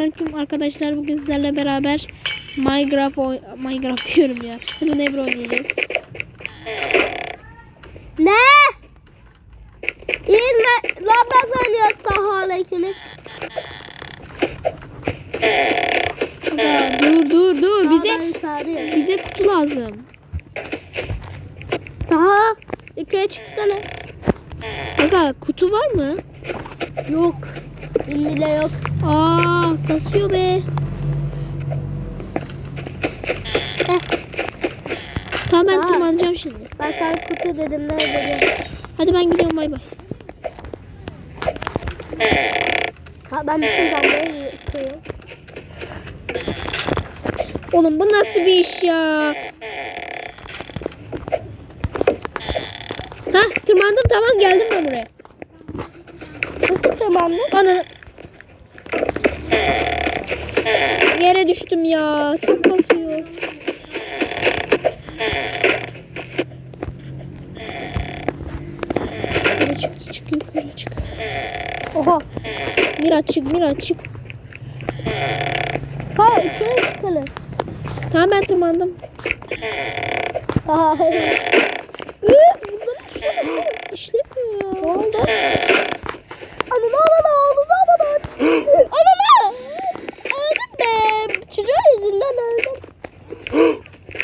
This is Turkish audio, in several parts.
Selamünaleyküm arkadaşlar. Bugün sizlerle beraber Minecraft Minecraft diyorum ya. Hello Neighbor oynayacağız. Ne? Yine Roblox oynuyoruz Taha ikimiz. Dur dur dur. Bize Bize kutu lazım. Taha yukarı çıksana. Aga kutu var mı? Yok. Ünlüle yok. Aa kasıyor be. Tamam ben Aa. tırmanacağım şimdi. Ben sana kutu dedim ne dedim. Hadi ben gidiyorum bay bay. Ha, ben bütün damlayı yıkıyorum. Oğlum bu nasıl bir iş ya? Ha tırmandım tamam geldim ben buraya. Nasıl tırmandın? Ana. Yere düştüm ya. Çok basıyor. Çık, çık yukarı çık. Oha. Miraç çık, Miraç çık. Ha yukarı çıkalım. Tamam ben tırmandım. Aha. Üf, basıyorum. İşlemiyor ne oldu? Ananı ananı ananı ananı. Ananı. Öldüm be. Çocuğun yüzünden öldüm.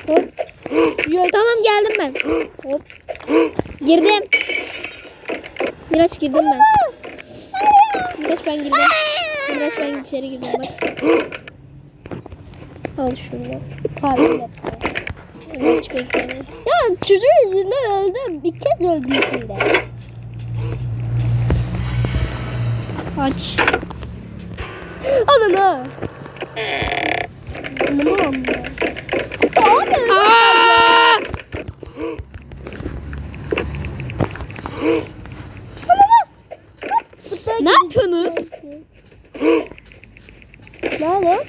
Hop. Yok tamam geldim ben. Hop. Girdim. Miraç girdim ben. Miraç ben girdim. Miraç ben içeri girdim bak. Al şunu. Pardon. Miraç bekleme. Ya çocuğun yüzünden öldüm. Bir kez öldüm içinde. Aç. Ananı. Ananı anne. Abi. Aa! Ne yapıyorsunuz? Nerede?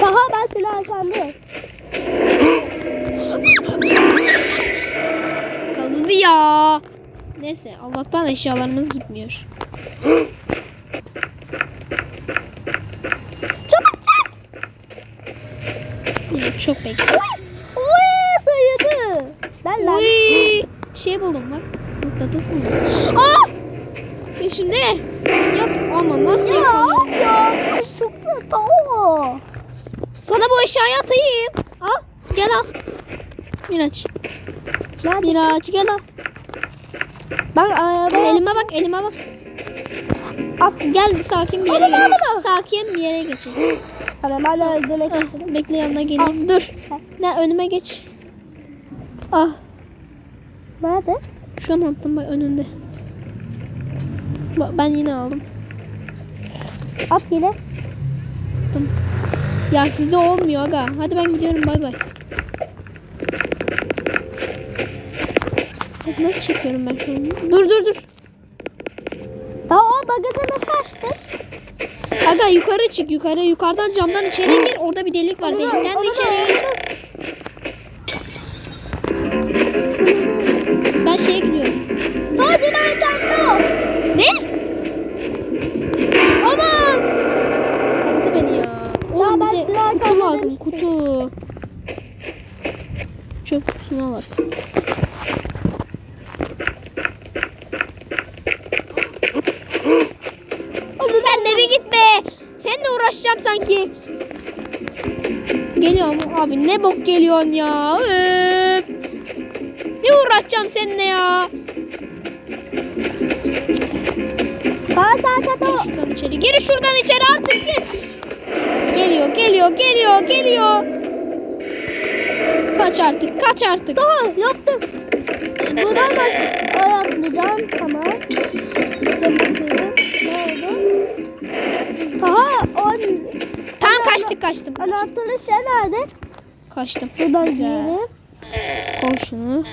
Taha ben seni arkandayım. Kaldı ya. Neyse Allah'tan eşyalarımız gitmiyor. Çabuk. Ya, çok bekliyoruz. Oy sayıdı. Ben lan. Şey buldum bak. Mıknatıs buldum. Aa! Peşimde. Yap ama nasıl Ya yapalım? ya. Çok Taha. Sana bu eşyayı atayım. Al. Gel al. Miraç. Nerede? Miraç gel al. Ben araba. Elime bak elime bak. Al. Gel sakin bir yere bak. Sakin bir yere geçelim. Tamam ben öldürmek Ah, bekle yanına geleyim. Dur. Ne önüme geç. Ah. Nerede? Şu an attım bak önünde. Bak, ben yine aldım. At yine. Ya sizde olmuyor aga. Hadi ben gidiyorum bay bay. Hadi nasıl çekiyorum ben şu an? Dur dur dur. Daha o bagajı nasıl açtın? Aga yukarı çık yukarı. Yukarıdan camdan içeri gir. Orada bir delik var. Delikten de içeri gir. Hadi nereden Ne? Aman! Kaldı beni ya. Oğlum ben bize kutu lazım kutu. Çöp kutusuna bak. Oğlum sen de bir git be. Seninle uğraşacağım sanki. Geliyorum abi ne bok geliyorsun ya. Öf. Ne uğraşacağım seninle ya. Daha sağ Gir şuradan içeri. Gir şuradan içeri artık gir. Geliyor, geliyor, geliyor, geliyor. Kaç artık, kaç artık. Tamam yaptım. Buradan bak. Ay atlayacağım. Tamam. Aha on. Tam kaçtık, kaçtım. Anahtarı şey nerede? Kaçtım. Buradan girelim. Koy şunu.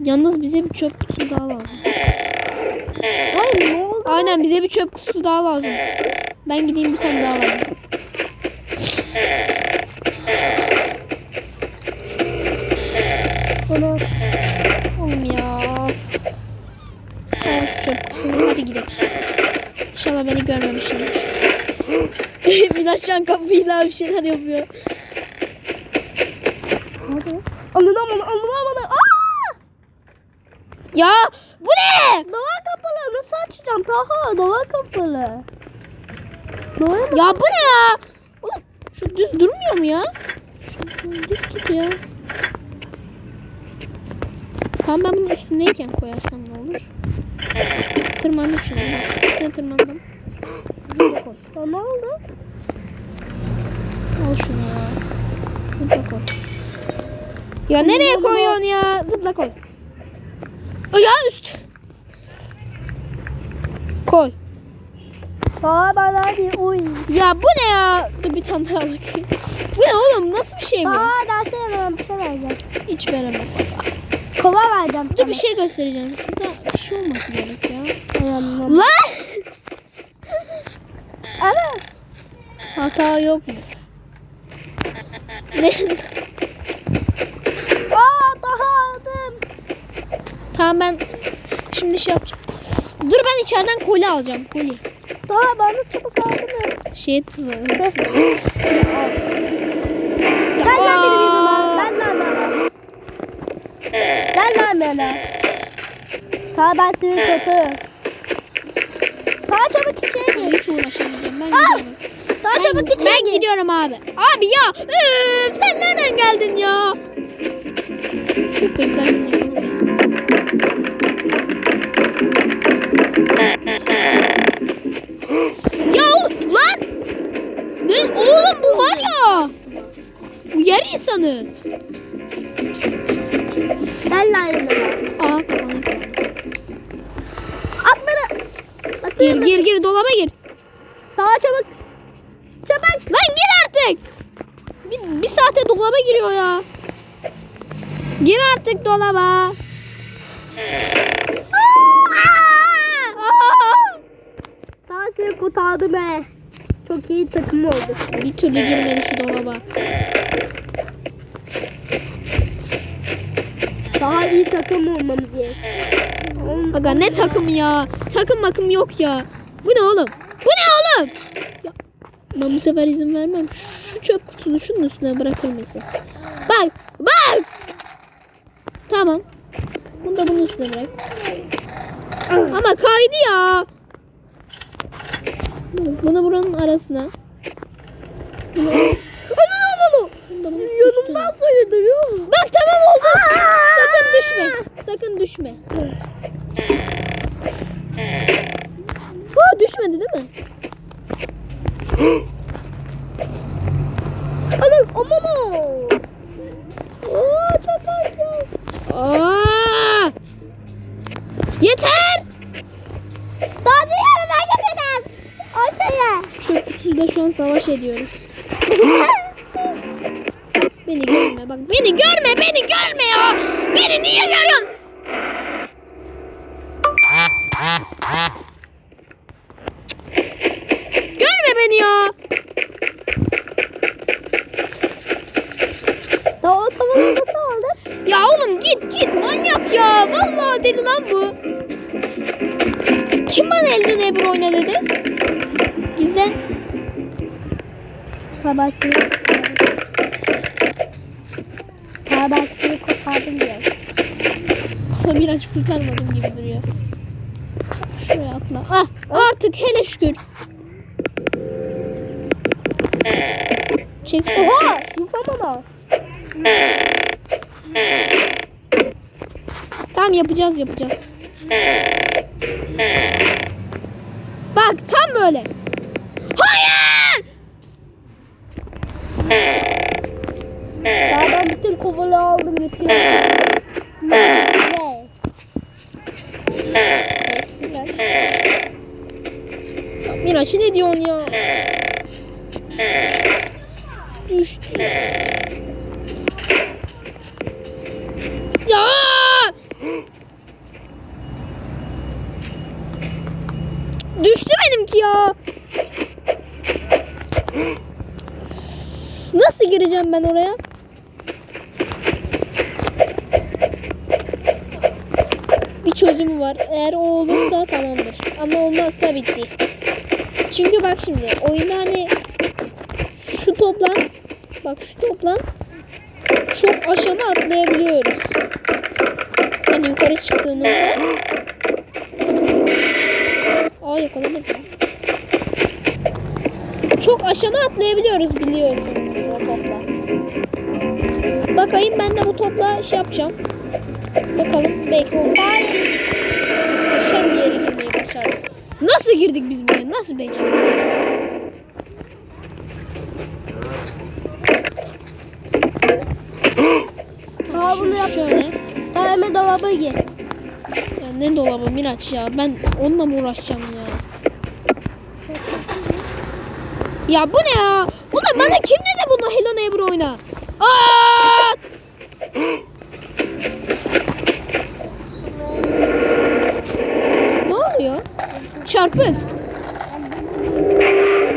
Yalnız bize bir çöp kutusu daha lazım. Ay ne oldu? Aynen bize bir çöp kutusu daha lazım. Ben gideyim bir tane daha alayım. Bunu Oğlum ya. Şu çöp kutusunu. Hadi gidelim. İnşallah beni görmemişimdir. Miraç şu an kapıyla bir şeyler yapıyor. Hadi. Anlamadım anlamadım. Aa! Ya bu ne? Dolar kapalı nasıl açacağım Taha? Dolar kapalı. Dolar mı? Ya bu ne ya? Oğlum şu düz durmuyor mu ya? Şu düz tut ya. Tamam ben bunun üstündeyken koyarsam ne olur? Tırmandım şimdi. Üstüne tırmandım. Zıpla koy. Ne oldu? Al şunu ya. Zıpla koy. Ya nereye koyuyorsun ya? Zıpla koy. Ya üst. Koy. Taha ben hadi uy. Ya bu ne ya? Dur bir tane daha bakayım. Bu ne oğlum? Nasıl bir şey bu? Taha dersene ben bir şey vereceğim. Hiç veremem. Kova vereceğim Dur bir şey göstereceğim. Şurada bir şey olması gerek ya. Lan! Evet. Hata yok mu? Ne? Aa Taha aldım. tamam ben şimdi şey yapacağım. Dur ben içeriden koli alacağım. Koli. Taha bana çabuk aldım. Şey tızı. Lan benim yanıma. Ver lan bana. Lan bana. Taha ben senin kötü. Taha çabuk içeri gir. Hiç uğraşamayacağım. Ben gidiyorum. Taha Ben, çabuk içeri ben gir. gidiyorum abi. Abi ya. Üf, sen nereden geldin ya? Çok beklersin Gir gir gir dolaba gir. Taha çabuk. Çabuk. Lan gir artık. Bir, bir saate dolaba giriyor ya. Gir artık dolaba. Aa! Taha seni kurtardı be. Çok iyi takım oldu. Bir türlü girmedi şu dolaba. Daha iyi takım olmamız gerek. Oğlum, Aga ne takım ya? Takım makım yok ya. Bu ne oğlum? Bu ne oğlum? Ya, ben bu sefer izin vermem. Şu çöp kutusunu şunun üstüne bırakır mısın? Bak bak. Tamam. Bunu da bunun üstüne bırak. Ama kaydı ya. Bunu buranın arasına. Bunu. Yanımdan sayılıyor. Bak tamam oldu. Düşme. Sakın düşme. Ha düşmedi değil mi? Anam aman. Aa çok acı. Aa! Yeter. Daha yanına gidelim. Aşağıya. Çöp kutusuyla şu an savaş ediyoruz. Beni görme bak beni görme beni görme ya. Beni niye görüyorsun? Görme beni ya. Daha tavanı nasıl oldu? Ya oğlum git git manyak ya. Vallahi deli lan bu. Kim bana Elden Ebru oyna dedi? İzle. Tabasını. Tabasını kopardım diyor. Bana biraz kurtarmadım gibi duruyor. Şuraya atla. Ah artık hele şükür. Çek. Oha! Yufamana. Tamam yapacağız yapacağız. Bak tam böyle. Hayır! Bütün kovalı aldım. Ne? Miraç ne diyorsun ya? Düştü. Ya! Düştü benimki ya. Nasıl gireceğim ben oraya? Bir çözümü var. Eğer o olursa tamamdır. Ama olmazsa bitti. Çünkü bak şimdi oyunda hani şu toplan bak şu toplan çok aşama atlayabiliyoruz. Hani yukarı çıktığımızda Aa yakalamadım. Çok aşama atlayabiliyoruz biliyorsunuz o topla. Bakayım ben de bu topla şey yapacağım. Bakalım belki olur. Muhteşem bir yere girmeyi başardık. Nasıl girdik biz buraya? Nasıl becerdik? Aa bunu yap. Şöyle. Aa hemen dolaba gir. Ya ne dolabı Miraç ya. Ben onunla mı uğraşacağım ya? Ya bu ne ya? Ulan bana kim dedi bunu Hello Neighbor oyna? Aa! ne oluyor? Çarpık.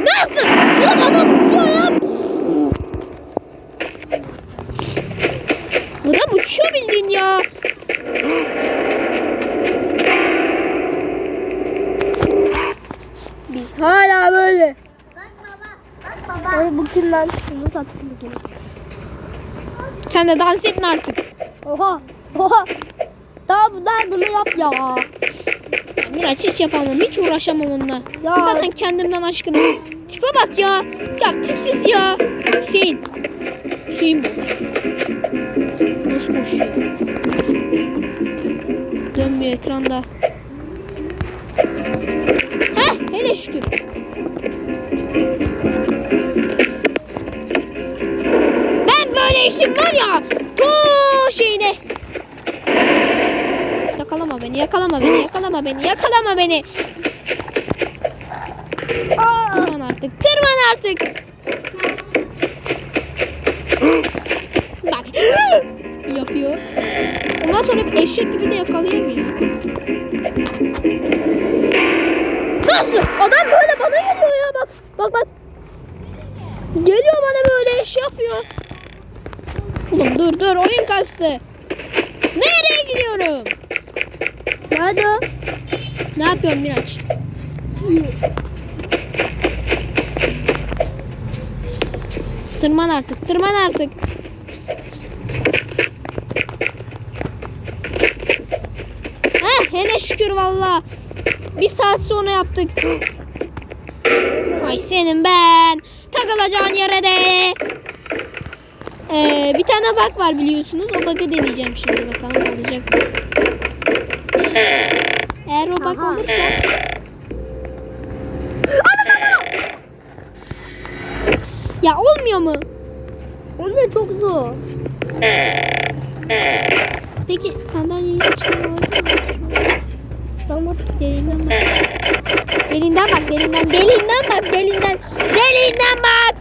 Nasıl? Ulan adam şu an. Adam uçuyor bildiğin ya. Biz hala böyle. Ay bugün lan şunu sattım bugün. Sen de dans etme artık. Oha. Oha. Daha bunlar bunu yap ya. Miraç hiç yapamam. Hiç uğraşamam onunla. Ya. Zaten kendimden aşkına. Tipe bak ya. Ya tipsiz ya. Hüseyin. Hüseyin bu. Nasıl koşuyor? Dönmüyor ekranda. Heh hele şükür. Ben böyle işim var ya. Tu şeyine. Beni, yakalama beni, yakalama beni, yakalama beni. Tırman artık, tırman artık. Bak. Yapıyor. Ondan sonra eşek gibi de yakalayamıyor. Nasıl? Adam böyle bana geliyor ya bak. Bak bak. Geliyor bana böyle eş yapıyor. Oğlum dur dur oyun kastı. Nereye gidiyorum? Nerede o? Ne yapıyorsun Miraç? Tırman artık, tırman artık. Heh, hele şükür valla. Bir saat sonra yaptık. Ay senin ben. Takılacağın yere de. Ee, bir tane bak var biliyorsunuz. O bug'ı deneyeceğim şimdi bakalım olacak. Eğer o Aha. olursa Ya olmuyor mu? Onu çok zor. Peki sandalyeyi açtın mı? Tamam. Deliğinden bak. Deliğinden bak, deliğinden, deliğinden bak, deliğinden, deliğinden bak.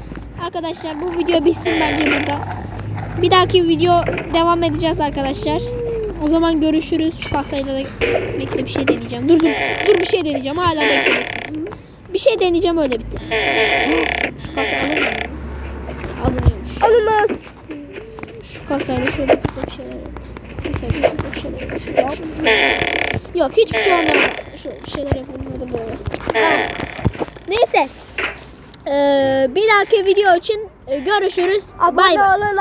Arkadaşlar bu video bitsin bence burada. Bir dahaki video devam edeceğiz arkadaşlar. O zaman görüşürüz. Şu kasayla da bekle bir şey deneyeceğim. Dur dur. Dur bir şey deneyeceğim. Hala bekle. Bir şey deneyeceğim öyle bitti. Şu kasa alınmıyor. Alınıyormuş. Alınmaz. Şu kasayla şöyle zıpla bir şeyler. Kasayla zıpla bir şeyler. Şöyle. Yok hiçbir şey olmadı. Şöyle bir şeyler yapalım hadi böyle. Tamam. Neyse. Ee, bir dahaki video için e, görüşürüz. Abone olun.